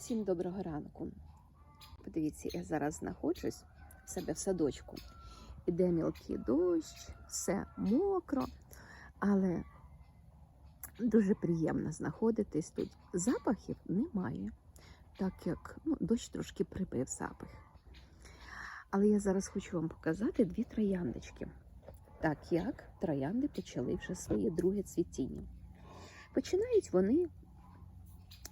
Всім доброго ранку. Подивіться, я зараз знаходжусь в себе в садочку. Іде мілкий дощ, все мокро, але дуже приємно знаходитись тут. Запахів немає, так як ну, дощ трошки прибив запах. Але я зараз хочу вам показати дві трояндочки, так як троянди почали вже своє друге цвітіння. Починають вони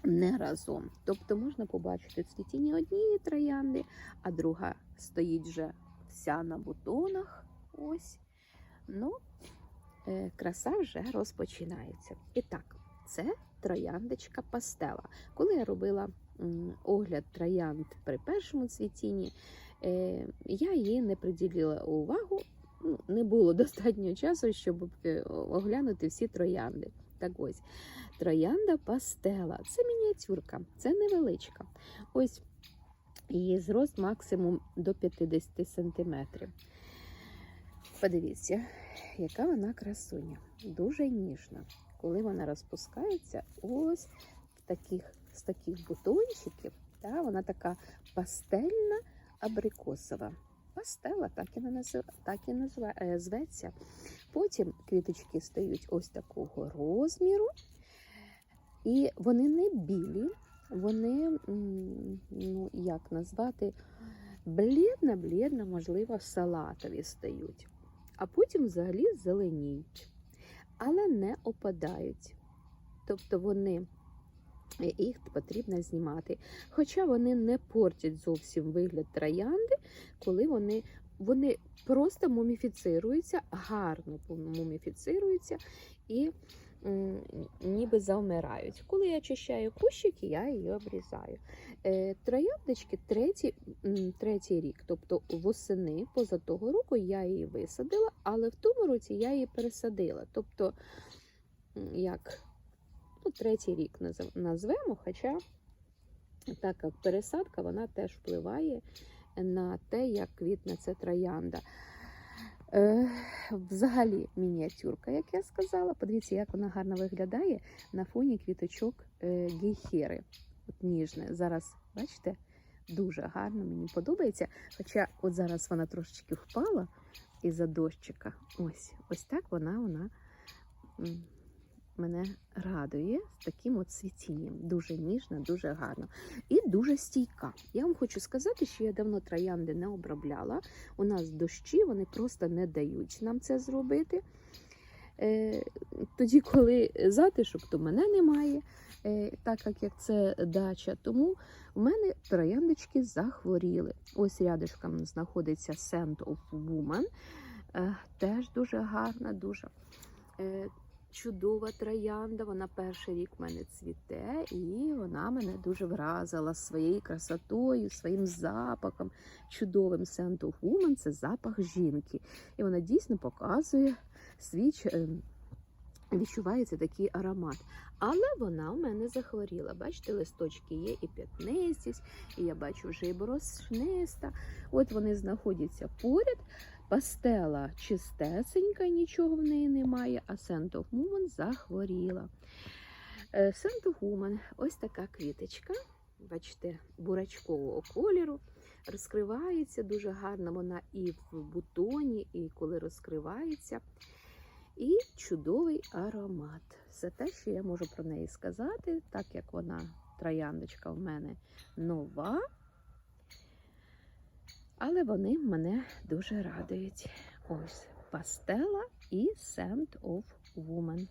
не разом. Тобто можна побачити цвітіння однієї троянди, а друга стоїть вже вся на бутонах. Ось. Ну, е, краса вже розпочинається. І так, це трояндочка пастела. Коли я робила огляд троянд при першому цвітінні, е, я її не приділила увагу. Ну, не було достатньо часу, щоб е, оглянути всі троянди. Так ось, троянда пастела. Це мініатюрка, це невеличка. Ось її зрост максимум до 50 сантиметрів. Подивіться, яка вона красуня. Дуже ніжна. Коли вона розпускається, ось в таких, з таких бутончиків, та, вона така пастельна абрикосова. Пастела, так і, назив... так і назва... е, зветься. Потім квіточки стають ось такого розміру, і вони не білі, вони, ну як назвати, блідно-блідно, можливо, салатові стають. А потім взагалі зеленіють, але не опадають. Тобто вони їх потрібно знімати. Хоча вони не портять зовсім вигляд троянди, коли вони, вони просто муміфіцируються, гарно муміфіцируються і ніби завмирають. Коли я очищаю кущики, я її обрізаю. Е, трояндочки третій, третій рік, тобто восени поза того року я її висадила, але в тому році я її пересадила. Тобто, як ну, третій рік назвемо, хоча так як пересадка, вона теж впливає на те, як квітне це троянда. Е, взагалі мініатюрка, як я сказала. Подивіться, як вона гарно виглядає на фоні квіточок е, гейхери. От ніжне. Зараз, бачите, дуже гарно, мені подобається. Хоча от зараз вона трошечки впала із-за дощика. Ось, ось так вона, вона мене радує з таким от цвітінням. Дуже ніжна, дуже гарно. І дуже стійка. Я вам хочу сказати, що я давно троянди не обробляла. У нас дощі, вони просто не дають нам це зробити. Е, тоді, коли затишок, то мене немає, е, так як, це дача. Тому в мене трояндочки захворіли. Ось рядишком знаходиться Scent of Woman. Е, теж дуже гарна, дуже чудова троянда. Вона перший рік в мене цвіте, і вона мене дуже вразила своєю красотою, своїм запахом. Чудовим of Woman – це запах жінки. І вона дійсно показує свій ем, відчувається такий аромат. Але вона у мене захворіла. Бачите, листочки є і п'ятнистість, і я бачу вже і борошниста. От вони знаходяться поряд. Пастела чистесенька, нічого в неї немає, а Woman захворіла. Woman – ось така квіточка. Бачите, бурачкового кольору. Розкривається дуже гарно вона і в бутоні, і коли розкривається. І чудовий аромат. Це те, що я можу про неї сказати, так як вона трояндочка в мене нова. Але вони мене дуже радують. Ось пастела і Scent of Woman.